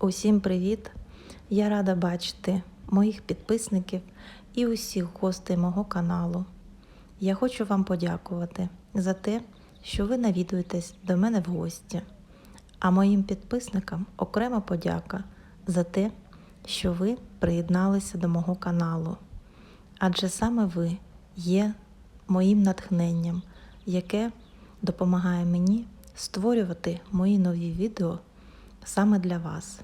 Усім привіт! Я рада бачити моїх підписників і усіх гостей мого каналу. Я хочу вам подякувати за те, що ви навідуєтесь до мене в гості. А моїм підписникам окрема подяка за те, що ви приєдналися до мого каналу. Адже саме ви є моїм натхненням, яке допомагає мені створювати мої нові відео саме для вас.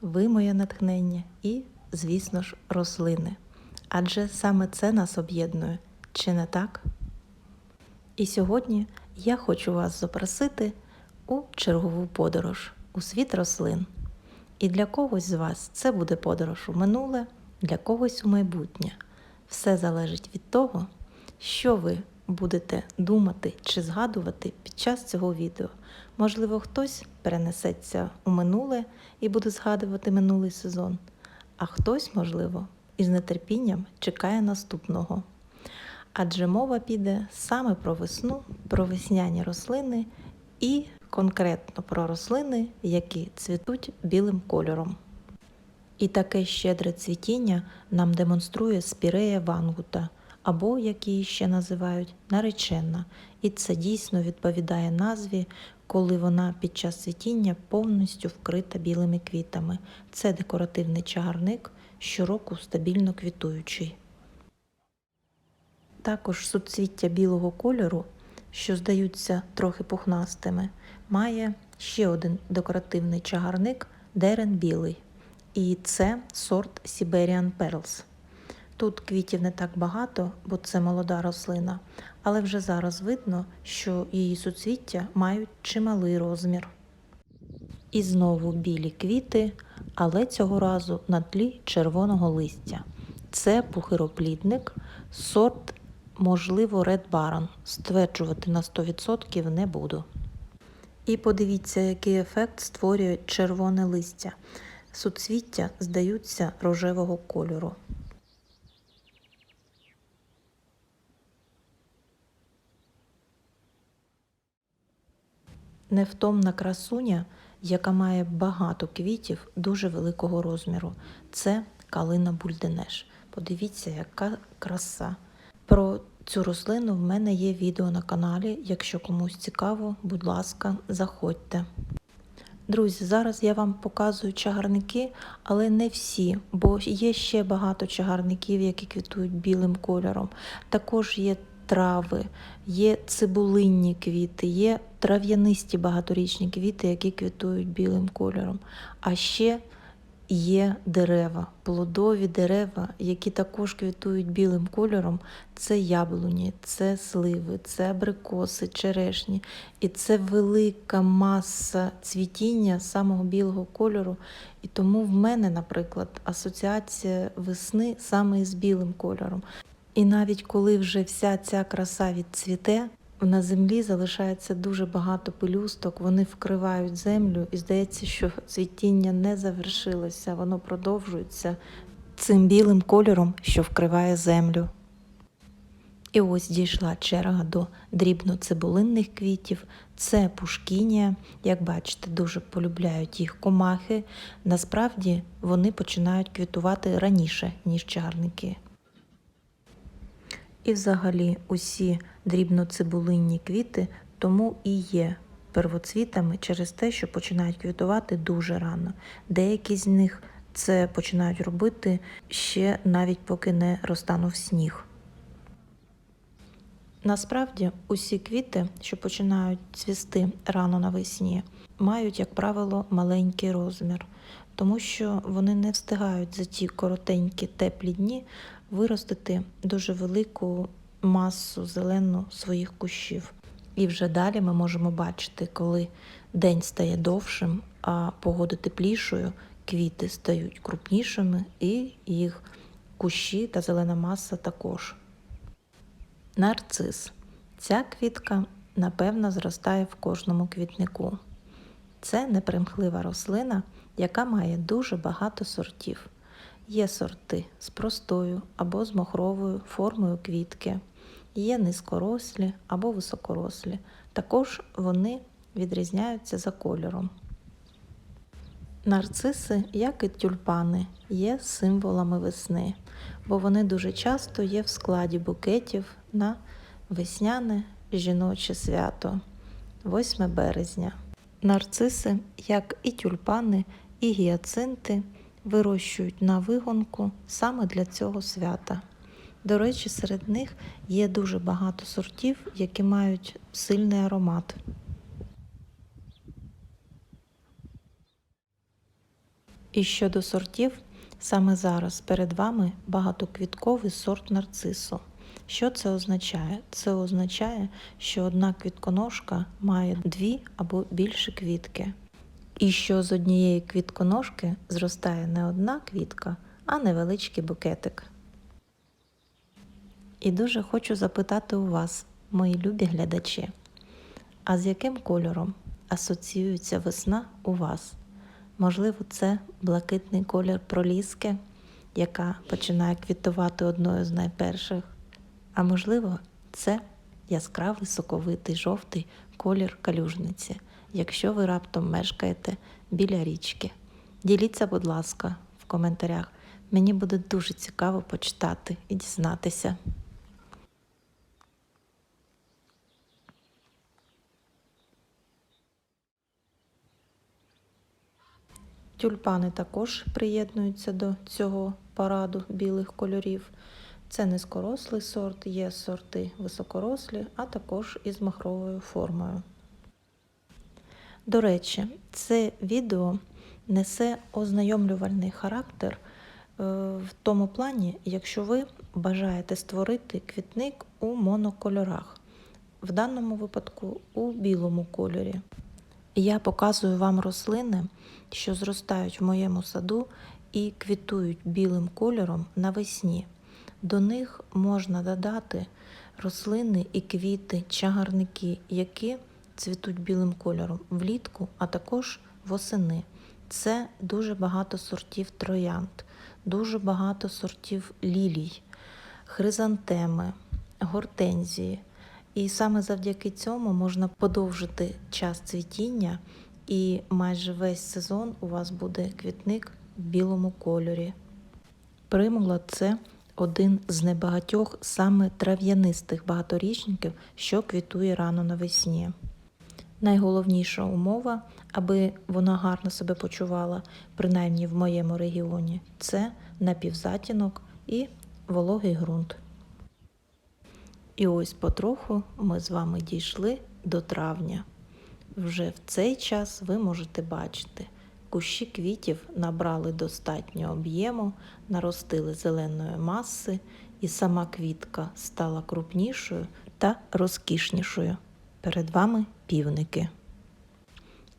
Ви моє натхнення і, звісно ж, рослини. Адже саме це нас об'єднує, чи не так? І сьогодні я хочу вас запросити у чергову подорож у світ рослин. І для когось з вас це буде подорож у минуле, для когось у майбутнє. Все залежить від того, що ви будете думати чи згадувати під час цього відео. Можливо, хтось перенесеться у минуле і буде згадувати минулий сезон, а хтось, можливо, із нетерпінням чекає наступного. Адже мова піде саме про весну, про весняні рослини і конкретно про рослини, які цвітуть білим кольором. І таке щедре цвітіння нам демонструє спірея вангута, або, як її ще називають, наречена. І це дійсно відповідає назві, коли вона під час цвітіння повністю вкрита білими квітами. Це декоративний чагарник, щороку стабільно квітуючий. Також суцвіття білого кольору, що здаються трохи пухнастими, має ще один декоративний чагарник дерен білий. І це сорт Siberian Pearls. Тут квітів не так багато, бо це молода рослина, але вже зараз видно, що її суцвіття мають чималий розмір. І знову білі квіти, але цього разу на тлі червоного листя. Це пухироплідник, сорт, можливо, Red Baron. Стверджувати на 100% не буду. І подивіться, який ефект створює червоне листя. Суцвіття здаються рожевого кольору. Невтомна красуня, яка має багато квітів дуже великого розміру. Це калина бульденеш. Подивіться, яка краса. Про цю рослину в мене є відео на каналі. Якщо комусь цікаво, будь ласка, заходьте. Друзі, зараз я вам показую чагарники, але не всі, бо є ще багато чагарників, які квітують білим кольором. Також є трави, є цибулинні квіти, є трав'янисті багаторічні квіти, які квітують білим кольором. А ще є дерева, плодові дерева, які також квітують білим кольором. Це яблуні, це сливи, це абрикоси, черешні. І це велика маса цвітіння самого білого кольору. І тому в мене, наприклад, асоціація весни саме із білим кольором. І навіть коли вже вся ця краса відцвіте, на землі залишається дуже багато пелюсток, вони вкривають землю, і здається, що цвітіння не завершилося, воно продовжується цим білим кольором, що вкриває землю. І ось дійшла черга до дрібноцибулинних квітів. Це пушкінія. Як бачите, дуже полюбляють їх комахи. Насправді вони починають квітувати раніше, ніж чарники. І взагалі усі дрібноцибулинні квіти тому і є первоцвітами через те, що починають квітувати дуже рано. Деякі з них це починають робити ще навіть поки не розтанув сніг. Насправді усі квіти, що починають цвісти рано навесні, мають, як правило, маленький розмір, тому що вони не встигають за ті коротенькі теплі дні виростити дуже велику масу зелену своїх кущів. І вже далі ми можемо бачити, коли день стає довшим, а погода теплішою, квіти стають крупнішими, і їх кущі та зелена маса також. Нарцис. Ця квітка, напевно, зростає в кожному квітнику. Це непримхлива рослина, яка має дуже багато сортів. Є сорти з простою або з мохровою формою квітки, є низькорослі або високорослі. Також вони відрізняються за кольором. Нарциси, як і тюльпани, є символами весни, бо вони дуже часто є в складі букетів на весняне жіноче свято 8 березня. Нарциси, як і тюльпани, і гіацинти, вирощують на вигонку саме для цього свята. До речі, серед них є дуже багато сортів, які мають сильний аромат. І щодо сортів, саме зараз перед вами багатоквітковий сорт нарцису. Що це означає? Це означає, що одна квітконожка має дві або більше квітки. І що з однієї квітконожки зростає не одна квітка, а невеличкий букетик. І дуже хочу запитати у вас, мої любі глядачі, а з яким кольором асоціюється весна у вас? Можливо, це блакитний колір проліски, яка починає квітувати одною з найперших. А можливо, це яскравий соковитий жовтий колір калюжниці, якщо ви раптом мешкаєте біля річки. Діліться, будь ласка, в коментарях. Мені буде дуже цікаво почитати і дізнатися. Тюльпани також приєднуються до цього параду білих кольорів. Це низькорослий сорт, є сорти високорослі, а також із махровою формою. До речі, це відео несе ознайомлювальний характер е, в тому плані, якщо ви бажаєте створити квітник у монокольорах, в даному випадку у білому кольорі. Я показую вам рослини, що зростають в моєму саду і квітують білим кольором навесні. До них можна додати рослини і квіти, чагарники, які цвітуть білим кольором влітку, а також восени. Це дуже багато сортів троянд, дуже багато сортів лілій, хризантеми, гортензії. І саме завдяки цьому можна подовжити час цвітіння, і майже весь сезон у вас буде квітник в білому кольорі. Примула це один з небагатьох саме трав'янистих багаторічників, що квітує рано навесні. Найголовніша умова, аби вона гарно себе почувала, принаймні в моєму регіоні, це напівзатінок і вологий ґрунт. І ось потроху ми з вами дійшли до травня. Вже в цей час ви можете бачити, кущі квітів набрали достатньо об'єму, наростили зеленої маси, і сама квітка стала крупнішою та розкішнішою. Перед вами півники.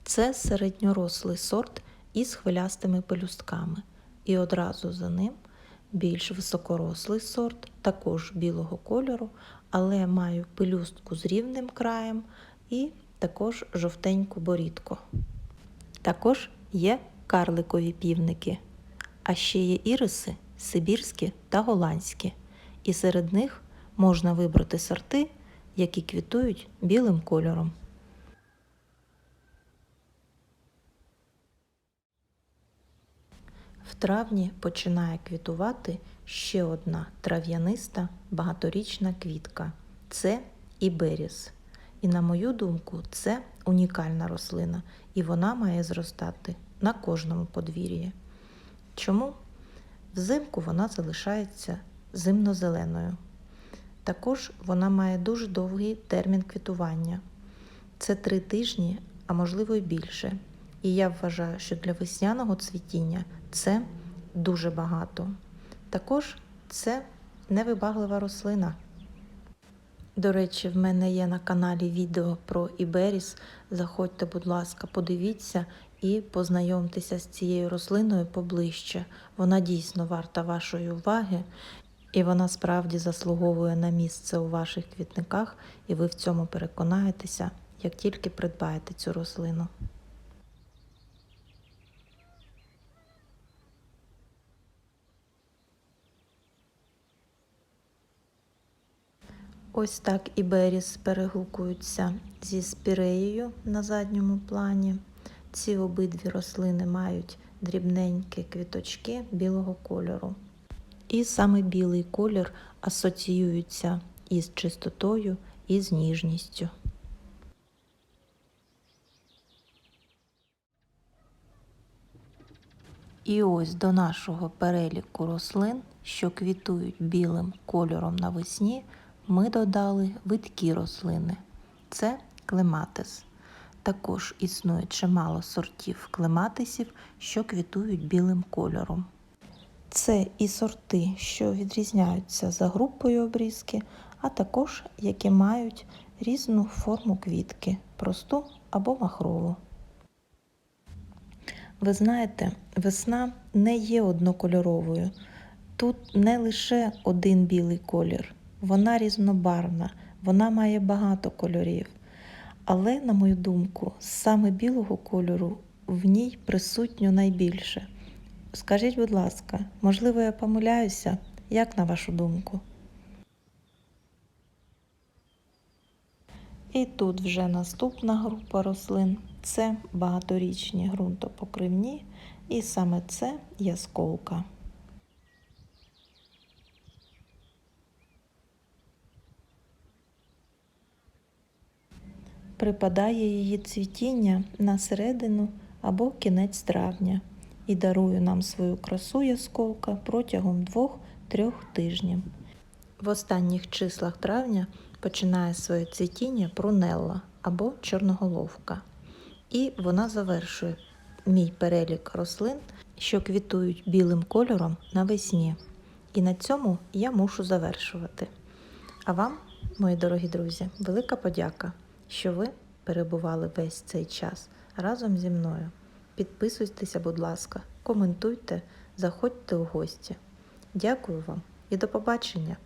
Це середньорослий сорт із хвилястими пелюстками, і одразу за ним більш високорослий сорт, також білого кольору, але маю пелюстку з рівним краєм і також жовтеньку борідку. Також є карликові півники, а ще є іриси сибірські та голландські, і серед них можна вибрати сорти, які квітують білим кольором. Травні починає квітувати ще одна трав'яниста багаторічна квітка це іберіс. І, на мою думку, це унікальна рослина, і вона має зростати на кожному подвір'ї. Чому? Взимку вона залишається зимно-зеленою. Також вона має дуже довгий термін квітування. Це три тижні, а можливо й більше. І я вважаю, що для весняного цвітіння це дуже багато. Також це невибаглива рослина. До речі, в мене є на каналі відео про Іберіс. Заходьте, будь ласка, подивіться і познайомтеся з цією рослиною поближче. Вона дійсно варта вашої уваги, і вона справді заслуговує на місце у ваших квітниках, і ви в цьому переконаєтеся, як тільки придбаєте цю рослину. Ось так і Беріс перегукуються зі спіреєю на задньому плані. Ці обидві рослини мають дрібненькі квіточки білого кольору. І саме білий колір асоціюється із чистотою і з ніжністю. І ось до нашого переліку рослин, що квітують білим кольором навесні, ми додали видкі рослини. Це клематис. Також існує чимало сортів клематисів, що квітують білим кольором. Це і сорти, що відрізняються за групою обрізки, а також які мають різну форму квітки просту або махрову. Ви знаєте, весна не є однокольоровою. Тут не лише один білий колір, вона різнобарвна, вона має багато кольорів. Але, на мою думку, саме білого кольору в ній присутньо найбільше. Скажіть, будь ласка, можливо, я помиляюся? Як на вашу думку? І тут вже наступна група рослин це багаторічні ґрунтопокривні, і саме це ясколка. Припадає її цвітіння на середину або кінець травня і дарує нам свою красу ясколка протягом двох-трьох тижнів. В останніх числах травня починає своє цвітіння прунелла або чорноголовка. І вона завершує мій перелік рослин, що квітують білим кольором навесні. І на цьому я мушу завершувати. А вам, мої дорогі друзі, велика подяка, що ви перебували весь цей час разом зі мною. Підписуйтеся, будь ласка, коментуйте, заходьте у гості. Дякую вам і до побачення!